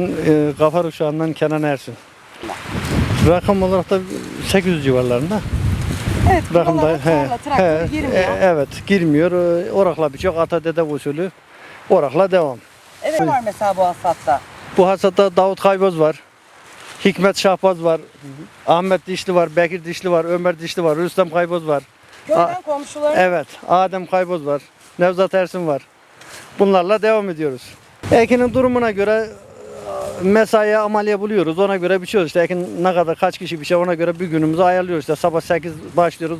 E, Gafar Uşağı'ndan Kenan Ersin. Rakam olarak da 800 civarlarında. Evet, Rakımda buralara tarla, traktör girmiyor. e, evet girmiyor. E, Orakla birçok ata dede usulü. Orakla devam. evet var mesela bu hasatta. Bu hasatta Davut Kayboz var. Hikmet Şahbaz var. Ahmet Dişli var. Bekir Dişli var. Ömer Dişli var. Rüstem Kayboz var. Köyden komşuların Evet. Adem Kayboz var. Nevzat Ersin var. Bunlarla devam ediyoruz. Ekin'in durumuna göre mesaiye amaliye buluyoruz. Ona göre biçiyoruz. İşte Ekin ne kadar kaç kişi biçer ona göre bir günümüzü ayarlıyoruz. İşte sabah 8 başlıyoruz.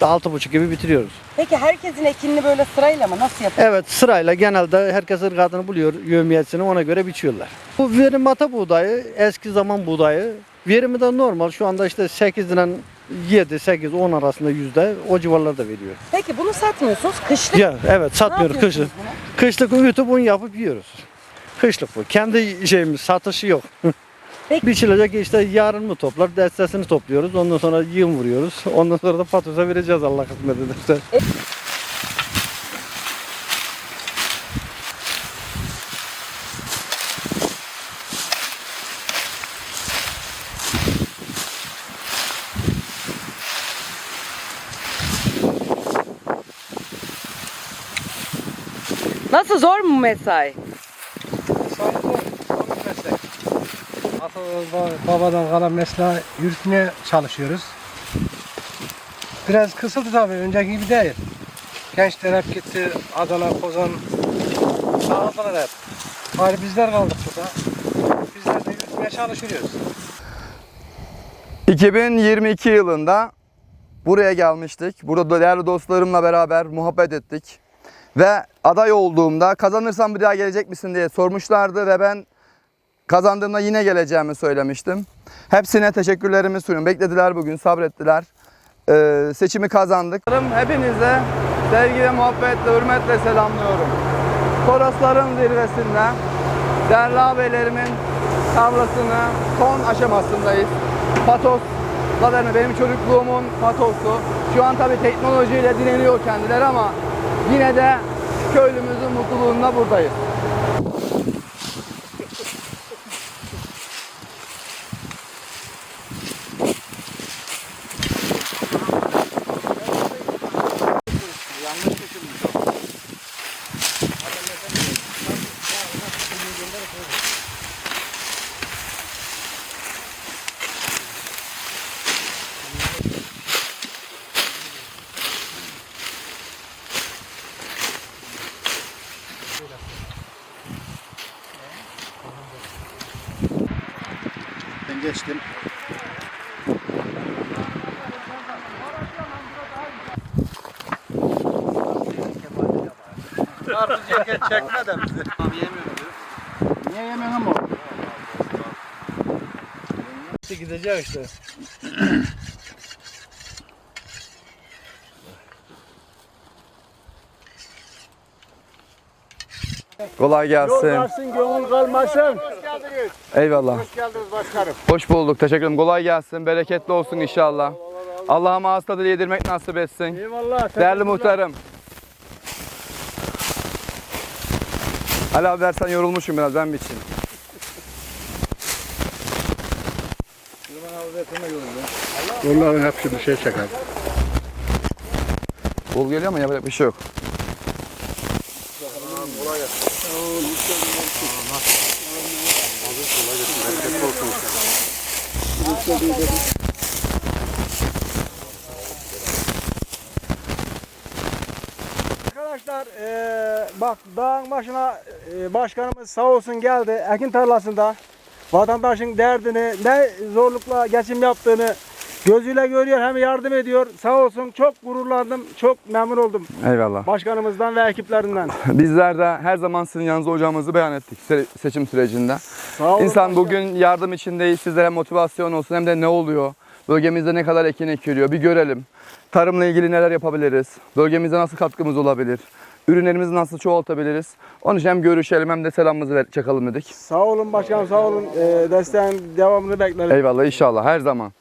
6.30 gibi bitiriyoruz. Peki herkesin ekinini böyle sırayla mı? Nasıl yapıyor? Evet sırayla genelde herkes ırgatını buluyor yövmiyetini ona göre biçiyorlar. Bu verim ata buğdayı eski zaman buğdayı verimi de normal şu anda işte 8 ile 7, 8, 10 arasında yüzde o civarlarda veriyor. Peki bunu satmıyorsunuz. Kışlık Ya evet satmıyoruz kışlık. bunu? Kışlık üyütüp un yapıp yiyoruz. Kışlık bu. Kendi şeyimiz satışı yok. Peki. Biçilecek işte yarın mı toplar destesini topluyoruz. Ondan sonra yığın vuruyoruz. Ondan sonra da patosa vereceğiz Allah kısmet ederse. Nasıl zor mu mesai? Babadan kalan mesleği yürütmeye çalışıyoruz. Biraz kısıldı tabii, önceki gibi değil. Gençler hep gitti, Adana, Kozan, dağıldılar hep. Bari bizler kaldık burada. Bizler de yürütmeye çalışıyoruz. 2022 yılında buraya gelmiştik. Burada da değerli dostlarımla beraber muhabbet ettik. Ve aday olduğumda kazanırsam bir daha gelecek misin diye sormuşlardı ve ben kazandığımda yine geleceğimi söylemiştim. Hepsine teşekkürlerimi sunuyorum. Beklediler bugün, sabrettiler. Ee, seçimi kazandık. Hepinize sevgi ve muhabbetle, hürmetle selamlıyorum. Torosların zirvesinde değerli abiylerimin tarlasını son aşamasındayız. Patos, Zaten benim çocukluğumun patosu. Şu an tabii teknolojiyle dinleniyor kendileri ama yine de köylümüzün mutluluğunda buradayız. Ben geçtim. Artık ceket çekme de bizi. Diyor. Niye yemiyorsun ama? İşte gidecek işte. Kolay gelsin. Kalsın gönül kalmasın. Eyvallah. Hoş geldiniz başkanım. Hoş bulduk. Teşekkür ederim. Kolay gelsin. Bereketli olsun inşallah. Allah'ım ağız tadıyla yedirmek nasip etsin. Eyvallah. Değerli muhtarım. Ali abi dersen yorulmuşum biraz ben biçim. Bunların hepsi bir şey çeker. Bol geliyor ama yapacak bir şey yok. Arkadaşlar eee, bak dağın başına eee, başkanımız sağ olsun geldi ekin tarlasında vatandaşın derdini ne zorlukla geçim yaptığını gözüyle görüyor hem yardım ediyor. Sağ olsun çok gururlandım çok memnun oldum Eyvallah. başkanımızdan ve ekiplerinden. Bizler de her zaman sizin yanınızda olacağımızı beyan ettik se- seçim sürecinde. Sağ olun İnsan başkanım. bugün yardım içindeyiz. Sizlere motivasyon olsun hem de ne oluyor? Bölgemizde ne kadar ekin ekiliyor bir görelim. Tarımla ilgili neler yapabiliriz? Bölgemize nasıl katkımız olabilir? Ürünlerimizi nasıl çoğaltabiliriz? Onun için hem görüşelim hem de selamımızı ver, çakalım dedik. Sağ olun başkanım sağ olun Eee, desteğin devamını bekleriz. Eyvallah inşallah her zaman.